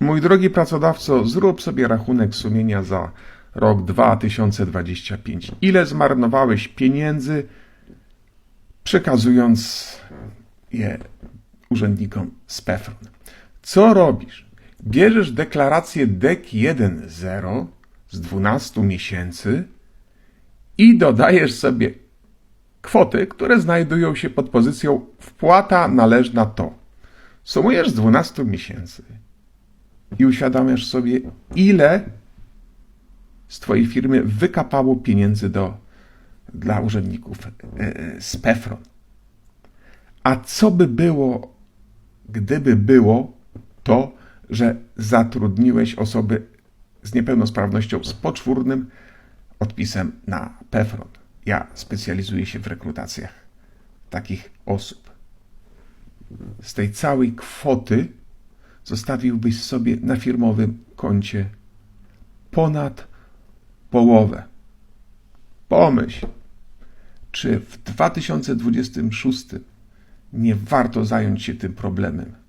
Mój drogi pracodawco, zrób sobie rachunek sumienia za rok 2025. Ile zmarnowałeś pieniędzy, przekazując je urzędnikom z PEFRON? Co robisz? Bierzesz deklarację DEC 1.0 z 12 miesięcy i dodajesz sobie kwoty, które znajdują się pod pozycją wpłata należna to. Sumujesz z 12 miesięcy i uświadamiasz sobie, ile z Twojej firmy wykapało pieniędzy do, dla urzędników e, z PEFRON. A co by było, gdyby było to, że zatrudniłeś osoby z niepełnosprawnością z poczwórnym odpisem na PEFRON? Ja specjalizuję się w rekrutacjach takich osób. Z tej całej kwoty zostawiłbyś sobie na firmowym koncie ponad połowę. Pomyśl, czy w 2026 nie warto zająć się tym problemem